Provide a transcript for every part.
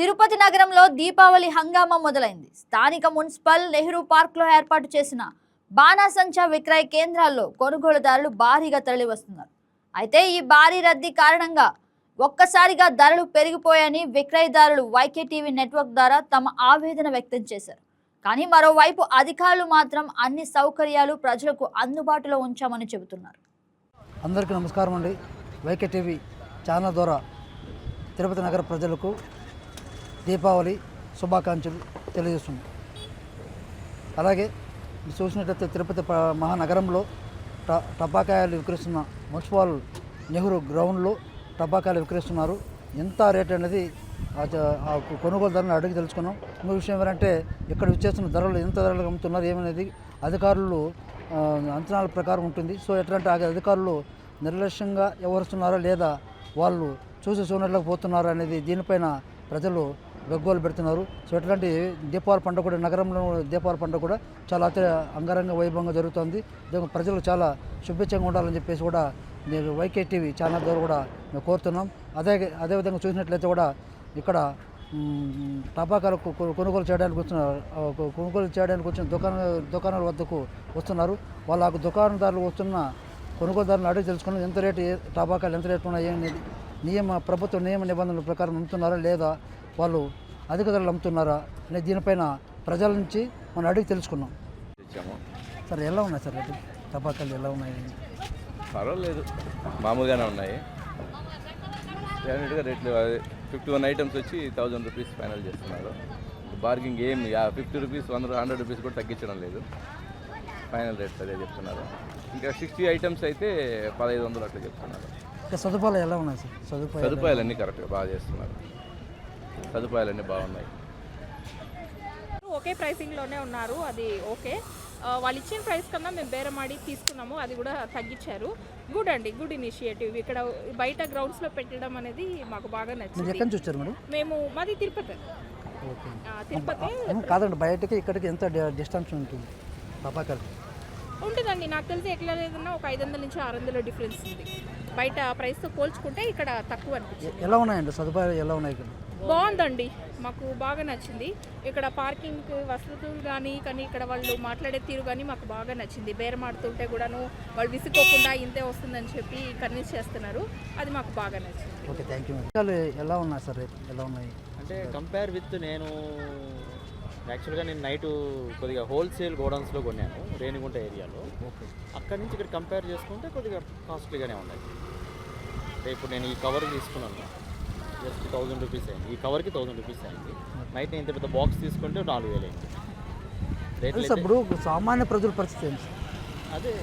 తిరుపతి నగరంలో దీపావళి హంగామా మొదలైంది. స్థానిక మున్సిపల్ నెహ్రూ పార్క్లో ఏర్పాటు చేసిన బాణాసంచా విక్రయ కేంద్రాల్లో కొనుగోలుదారులు భారీగా తరలివస్తున్నారు. అయితే ఈ భారీ రద్దీ కారణంగా ఒక్కసారిగా ధరలు పెరిగిపోయాయని విక్రయదారులు వైకే టీవీ నెట్వర్క్ ద్వారా తమ ఆవేదన వ్యక్తం చేశారు. కానీ మరోవైపు అధికారులు మాత్రం అన్ని సౌకర్యాలు ప్రజలకు అందుబాటులో ఉంచామని చెబుతున్నారు. అందరికీ నమస్కారం అండి. వైకే టీవీ ఛానల్ ద్వారా తిరుపతి నగర ప్రజలకు దీపావళి శుభాకాంక్షలు తెలియజేస్తుంది అలాగే చూసినట్లయితే తిరుపతి మహానగరంలో ట టపాకాయలు విక్రయిస్తున్న మున్సిపల్ నెహ్రూ గ్రౌండ్లో టపాకాయలు విక్రయిస్తున్నారు. ఎంత రేట్ అనేది ఆ చ- అడిగి తెలుసుకున్నాం. ఇంకో విషయం ఏంటంటే ఇక్కడ విచ్చేస్తున్న ధరలు ఎంత ధరలు అమ్ముతున్నారు ఏమనేది అధికారులు అంచనాల ప్రకారం ఉంటుంది. సో ఎట్లాంటి ఆ అధికారులు నిర్లక్ష్యంగా వ్యవహరిస్తున్నారా లేదా వాళ్ళు చూసి చూడట్లకు పోతున్నారా అనేది దీనిపైన ప్రజలు గగ్గోలు పెడుతున్నారు. సో ఇట్లాంటి దీపావళి పండుగ కూడా నగరంలో దీపావళి పండుగ కూడా చాలా అతి అంగరంగ వైభవంగా జరుగుతుంది. దీనికి ప్రజలు చాలా శుభేచ్ఛంగా ఉండాలని చెప్పేసి కూడా నేను వైకే టీవీ ఛానల్ ద్వారా కూడా మేము కోరుతున్నాం. అదే అదేవిధంగా చూసినట్లయితే కూడా ఇక్కడ టపాకాలు కొనుగోలు చేయడానికి వచ్చిన కొనుగోలు చేయడానికి వచ్చిన దుకాణ దుకాణాల వద్దకు వస్తున్నారు. వాళ్ళ దుకాణదారులు వస్తున్న కొనుగోలుదారులను అడిగి తెలుసుకుని ఎంత రేటు ఏ- టపాకాయలు ఎంత రేటు ఉన్నాయి నియమ ప్రభుత్వ నియమ నిబంధనల ప్రకారం అమ్ముతున్నారా లేదా వాళ్ళు అధిక ధరలు అమ్ముతున్నారా అనే దీనిపైన ప్రజల నుంచి మనం అడిగి తెలుసుకున్నాం. సార్ ఎలా ఉన్నాయి సార్ రేటు టపాకాయలు ఎలా ఉన్నాయి? పర్వాలేదు. మామూలుగానే ఉన్నాయి. డెఫినెట్గా రేట్లు ఫిఫ్టీ వన్ ఐటమ్స్ వచ్చి థౌజండ్ రూపీస్ ఫైనల్ చేస్తున్నారు. బార్గింగ్ ఏం ఫిఫ్టీ రూపీస్ వంద హండ్రెడ్ రూపీస్ కూడా తగ్గించడం లేదు. ఫైనల్ రేట్స్ అదే చెప్తున్నారు. ఇంకా సిక్స్టీ ఐటమ్స్ అయితే పదహైదు వందలు అట్లా చెప్తున్నారు. ఇంకా సదుపాయాలు ఎలా ఉన్నాయి సార్? సదుపాయాలు సదుపాయాలన్నీ కరెక్ట్గా బాగా చేస్తున్నారు. సదుపాయాలన్నీ బాగున్నాయి. ఒకే ప్రైసింగ్లోనే ఉన్నారు అది ఓకే. వాళ్ళు ఇచ్చిన ప్రైస్ కన్నా మేము బేరమాడి తీసుకున్నాము అది కూడా తగ్గించారు. గుడ్ అండి గుడ్ ఇనిషియేటివ్ ఇక్కడ బయట గ్రౌండ్స్లో పెట్టడం అనేది మాకు బాగా నచ్చింది. మేము మాది తిరుపతి. తిరుపతి కాదండి బయటకి ఇక్కడికి ఎంత డిస్టెన్స్ ఉంటుంది? టపాకాయలు ఉంటుందండి. నాకు తెలిసి ఎట్లా లేదన్నా ఒక ఐదు వందల నుంచి ఆరు వందల డిఫరెన్స్ ఉంది. బయట ప్రైస్తో పోల్చుకుంటే ఇక్కడ తక్కువ అనిపించింది ఎలా ఉన్నాయండి? సదుపాయాలు ఎలా ఉన్నాయి ఇక్కడ? బాగుందండి. మాకు బాగా నచ్చింది. ఇక్కడ పార్కింగ్ వసతులు కానీ కానీ ఇక్కడ వాళ్ళు మాట్లాడే తీరు కానీ మాకు బాగా నచ్చింది. బేరమాడుతుంటే కూడాను వాళ్ళు విసుకోకుండా ఇంతే వస్తుందని చెప్పి కన్విన్స్ చేస్తున్నారు. అది మాకు బాగా నచ్చింది. ఓకే థ్యాంక్ యూ ఎలా ఉన్నాయి సార్ ఎలా ఉన్నాయి? అంటే కంపేర్ విత్ నేను యాక్చువల్గా నేను నైట్ కొద్దిగా హోల్సేల్ గోడౌన్స్లో కొన్నాను రేణిగుంట ఏరియాలో. అక్కడి నుంచి ఇక్కడ కంపేర్ చేసుకుంటే కొద్దిగా కాస్ట్లీగానే ఉన్నాయి. అంటే ఇప్పుడు నేను ఈ కవర్ తీసుకున్నాను. జస్ట్ థౌజండ్ రూపీస్ అయింది. ఈ కవర్కి థౌజండ్ రూపీస్ అయింది. నైట్ నేను ఇంత పెద్ద బాక్స్ తీసుకుంటే నాలుగు వేలు అయింది. రేట్లు ఇప్పుడు సామాన్య ప్రజల పరిస్థితి అదే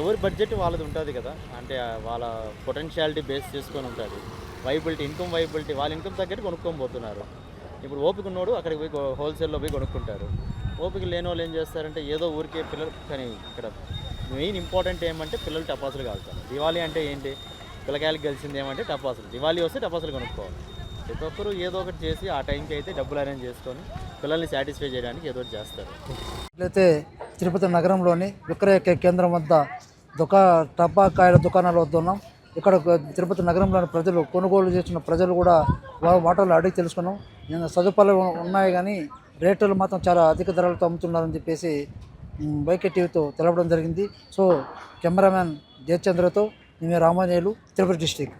ఎవరి బడ్జెట్ వాళ్ళది ఉంటుంది కదా. అంటే వాళ్ళ పొటెన్షియాలిటీ బేస్ చేసుకొని ఉంటుంది. వైబిలిటీ ఇన్కమ్ వైబిలిటీ వాళ్ళ ఇన్కమ్ తగ్గట్టు కొనుక్కొని పోతున్నారు. ఇప్పుడు ఓపిక ఉన్నోడు అక్కడికి పోయి హోల్సేల్లో పోయి కొనుక్కుంటారు. ఓపిక లేని వాళ్ళు ఏం చేస్తారంటే ఏదో ఊరికే పిల్లలు కానీ ఇక్కడ మెయిన్ ఇంపార్టెంట్ ఏమంటే పిల్లలు టపాసులు కాలుతారు దివాళీ అంటే ఏంటి? పిల్లకాయలకు గెలిచింది ఏమంటే టపాసులు దివాళీ వస్తే టపాసులు కొనుక్కోవాలి. ప్రతి ఒక్కరు ఏదో ఒకటి చేసి ఆ టైంకి అయితే డబ్బులు అరేంజ్ చేసుకొని పిల్లల్ని సాటిస్ఫై చేయడానికి ఏదో ఒకటి చేస్తారు. ఇట్లయితే తిరుపతి నగరంలోని విక్రయ కేంద్రం వద్ద దుకా టపాకాయల దుకాణాలు వద్ద ఉన్నాం. ఇక్కడ తిరుపతి నగరంలోని ప్రజలు కొనుగోలు చేసిన ప్రజలు కూడా వాళ్ళ మాటలు అడిగి తెలుసుకున్నాం. సదుపాయాలు ఉన్నాయి కానీ రేట్లు మాత్రం చాలా అధిక ధరలతో అమ్ముతున్నారని చెప్పేసి వైకే టీవీతో తెలపడం జరిగింది. సో కెమెరామ్యాన్ జయచంద్రతో మేము రామాంజనేయులు తిరుపతి డిస్టిక్.